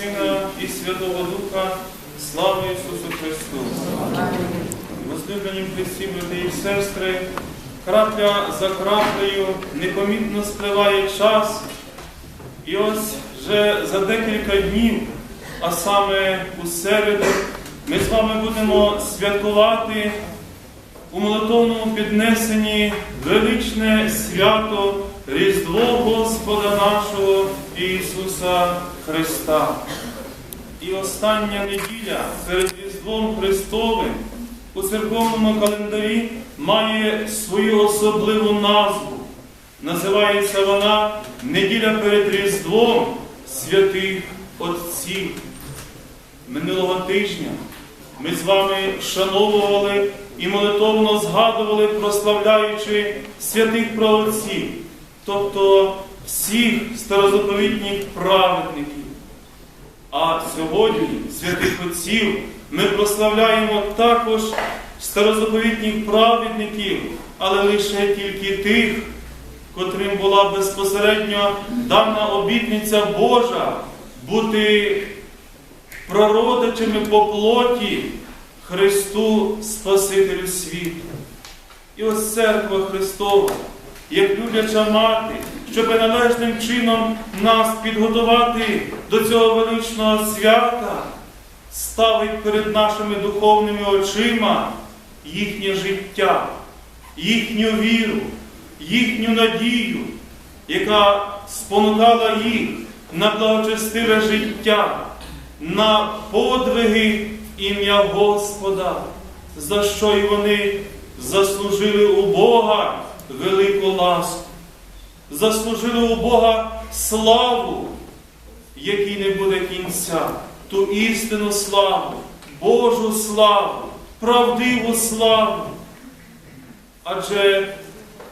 Сина і Святого Духа, слава Ісусу Христу! Возлюблені Христі, брати і сестри, крапля за краплею непомітно спливає час, і ось вже за декілька днів, а саме у середу, ми з вами будемо святкувати у молитовному піднесенні величне свято Різдво Господа нашого Ісуса Христа. І остання неділя перед Різдвом Христовим у церковному календарі має свою особливу назву. Називається вона Неділя перед Різдвом святих Отців. Минулого тижня ми з вами шановували і молитовно згадували, прославляючи святих праотців, тобто всіх старозаповітніх праведників. А сьогодні святих отців ми прославляємо також старозаповітніх праведників, але лише тільки тих, котрим була безпосередньо дана обітниця Божа бути прородичами по плоті Христу Спасителю світу. І ось церква Христова, як любляча мати, щоб належним чином нас підготувати до цього величного свята, ставить перед нашими духовними очима їхнє життя, їхню віру, їхню надію, яка спонукала їх на благочестиве життя, на подвиги ім'я Господа, за що й вони заслужили у Бога велику ласку, заслужили у Бога славу, якій не буде кінця, ту істинну славу, Божу славу, правдиву славу. Адже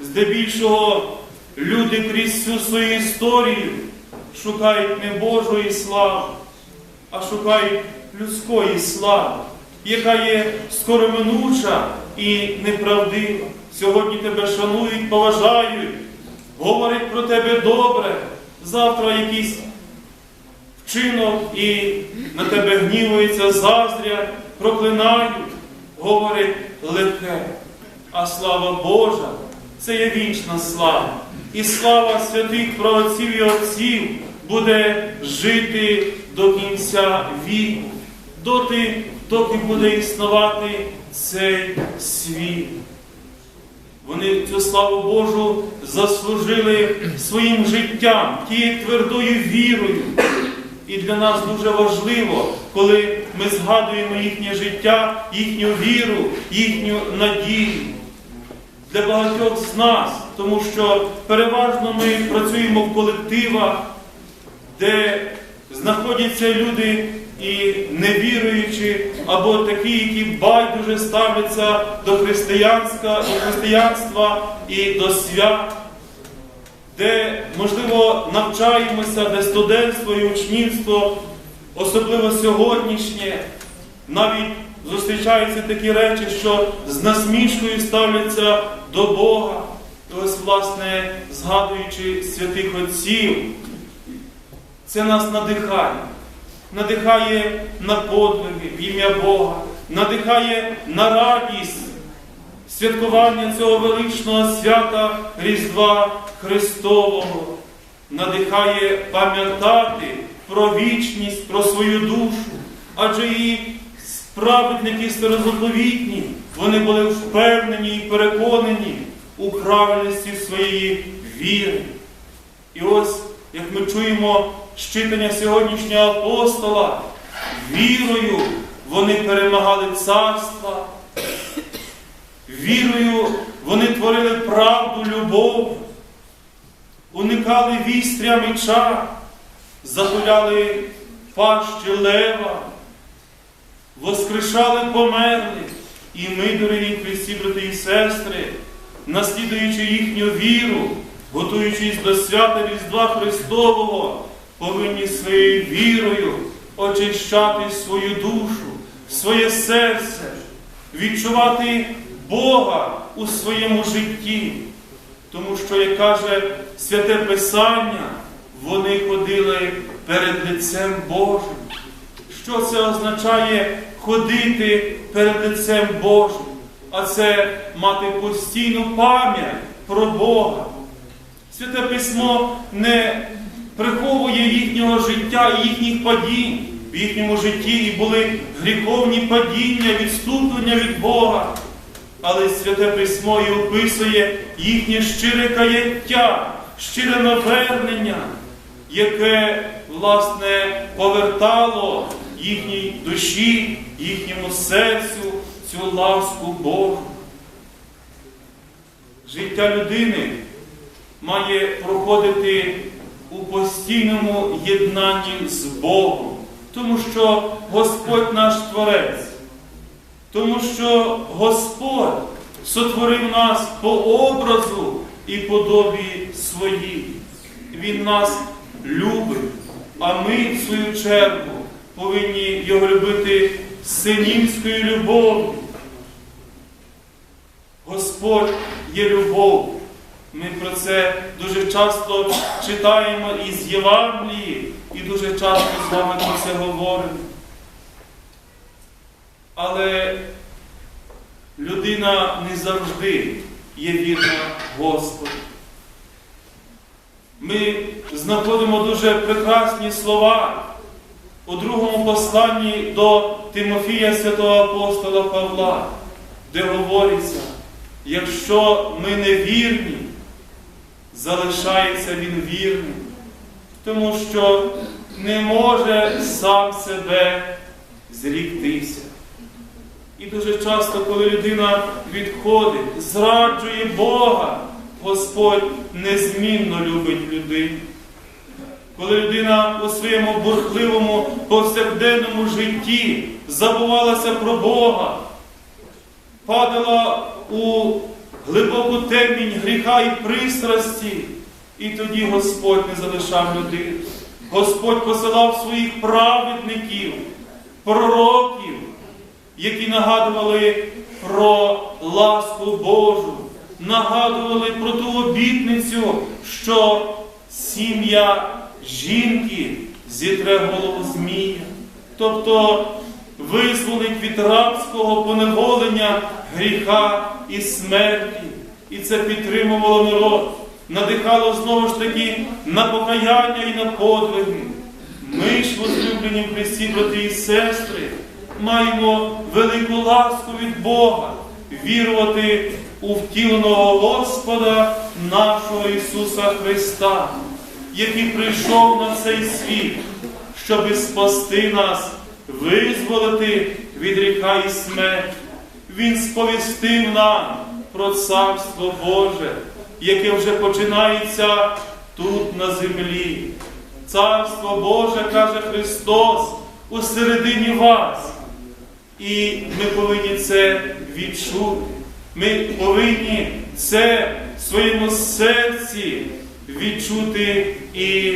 здебільшого люди крізь всю свою історію шукають не Божої слави, а шукають людської слави, яка є скороминуча і неправдива. Сьогодні тебе шанують, поважають, говорять про тебе добре, завтра якийсь вчинок і на тебе гнівуються, заздрять, проклинають, говорять лихе. А слава Божа це є вічна слава. І слава святих праотців і отців буде жити до кінця віку, доти, доки буде існувати цей світ. Вони цю славу Божу заслужили своїм життям, тією твердою вірою. І для нас дуже важливо, коли ми згадуємо їхнє життя, їхню віру, їхню надію. Для багатьох з нас, тому що переважно ми працюємо в колективах, де знаходяться люди і невіруючі, або такі, які байдуже ставляться до християнства, до християнства і до свят, де, можливо, навчаємося, де студентство і учнівство, особливо сьогоднішнє, навіть зустрічаються такі речі, що з насмішкою ставляться до Бога. І ось, власне, згадуючи святих Отців, це нас надихає. Надихає на подвиги в ім'я Бога, надихає на радість святкування цього величного свята Різдва Христового, надихає пам'ятати про вічність, про свою душу, адже і праведники старозаповітні, вони були впевнені і переконані у правильності своєї віри. І ось, як ми чуємо щитання сьогоднішнього апостола, вірою вони перемагали царства, вірою вони творили правду, любов, уникали вістря меча, затуляли пащі лева, воскрешали померлих. І ми, дорогі Христі, брати і сестри, наслідуючи їхню віру, готуючись до свята Різдва Христового, повинні своєю вірою очищати свою душу, своє серце, відчувати Бога у своєму житті. Тому що, як каже святе Писання, вони ходили перед лицем Божим. Що це означає ходити перед лицем Божим? А це мати постійну пам'ять про Бога. Святе письмо не приховує їхнього життя і їхніх падінь. В їхньому житті і були гріховні падіння, відступлення від Бога. Але Святе Письмо і описує їхнє щире каяття, щире навернення, яке, власне, повертало їхній душі, їхньому серцю цю ласку Божу. Життя людини має проходити у постійному єднанні з Богом, тому що Господь наш Творець, тому що Господь сотворив нас по образу і подобі своїй. Він нас любить, а ми, в свою чергу, повинні його любити синівською любов'ю. Господь є любов. Ми про це дуже часто читаємо із Євангелії і дуже часто з вами про це говоримо. Але людина не завжди є вірна Господу. Ми знаходимо дуже прекрасні слова у другому посланні до Тимофія святого апостола Павла, де говориться, якщо ми не вірні, залишається він вірним, тому що не може сам себе зріктися. І дуже часто, коли людина відходить, зраджує Бога, Господь незмінно любить людину. Коли людина у своєму бурхливому повсякденному житті забувалася про Бога, падала у глибоку темінь гріха і пристрасті, і тоді Господь не залишав людину. Господь посилав своїх праведників, пророків, які нагадували про ласку Божу, нагадували про ту обітницю, що сім'я жінки зітре голову Змія, тобто визволить від рабського поневолення гріха і смерті. І це підтримувало народ, надихало знову ж таки на покаяння і на подвиги. Ми ж, возлюблені в Христі, брати і сестри, маємо велику ласку від Бога вірувати у втіленого Господа нашого Ісуса Христа, який прийшов на цей світ, щоби спасти нас, визволити від гріха і смерті. Він сповістив нам про Царство Боже, яке вже починається тут на землі. Царство Боже, каже Христос, у середині вас. І ми повинні це відчути. Ми повинні це в своєму серці відчути і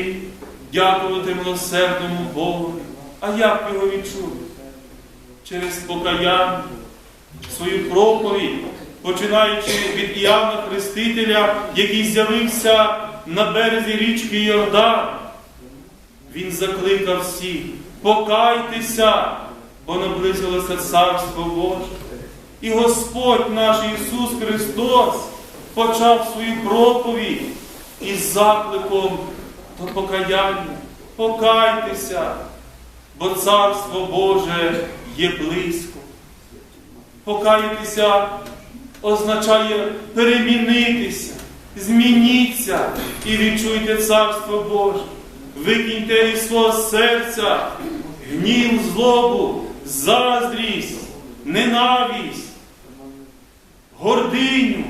дякувати милосердному Богу. А як його відчути? Через покаяння, свою проповідь, починаючи від Іоанна Хрестителя, який з'явився на березі річки Йордан. Він закликав всіх, покайтеся, бо наблизилося Царство Боже. І Господь наш Ісус Христос почав свою проповідь із закликом до покаяння. Покайтеся, бо Царство Боже є близько. Покаятися означає перемінитися, змініться і відчуйте Царство Боже. Викиньте із свого серця гнів, злобу, заздрість, ненависть, гординю.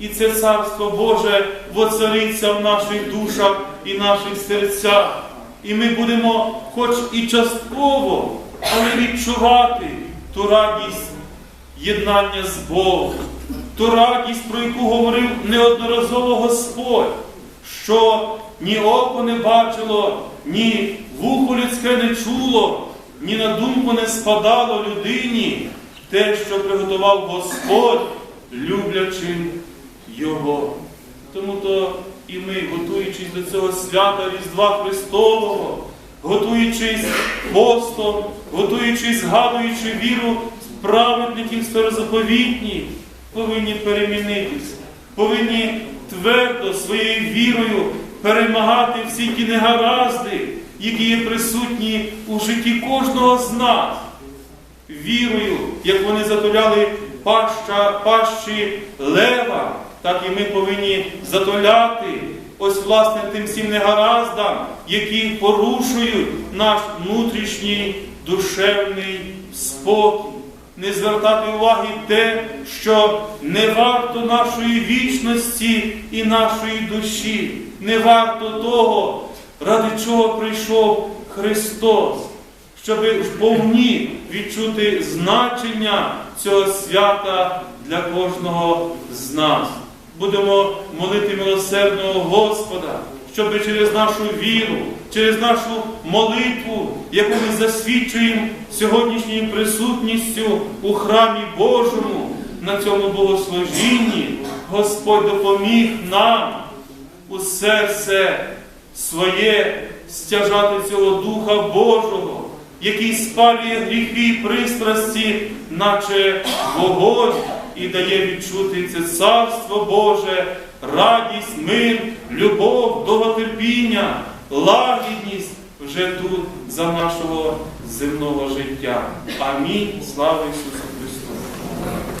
І це Царство Боже воцариться в наших душах і наших серцях. І ми будемо, хоч і частково, але відчувати ту радість єднання з Богом, ту радість, про яку говорив неодноразово Господь, що ні око не бачило, ні вухо людське не чуло, ні на думку не спадало людині те, що приготував Господь, люблячим Його. Тому то і ми, готуючись до цього свята Різдва Христового, готуючись постом, готуючись, згадуючи віру праведників старозаповітніх, повинні перемінитися, повинні твердо своєю вірою перемагати всі ті негаразди, які є присутні у житті кожного з нас. Вірою, як вони затуляли паща, пащі лева, так і ми повинні затуляти ось власне тим всім негараздам, які порушують наш внутрішній душевний спокій. Не звертати уваги те, що не варто нашої вічності і нашої душі, не варто того, ради чого прийшов Христос, щоб вповні відчути значення цього свята для кожного з нас. Будемо молити милосердного Господа, щоб через нашу віру, через нашу молитву, яку ми засвідчуємо сьогоднішньою присутністю у храмі Божому, на цьому богослужінні, Господь допоміг нам у серце своє стяжати цього Духа Божого, який спалює гріхи і пристрасті, наче вогонь, і дає відчути це царство Боже, радість, мир, любов, довготерпіння, лагідність вже тут за нашого земного життя. Амінь. Слава Ісусу!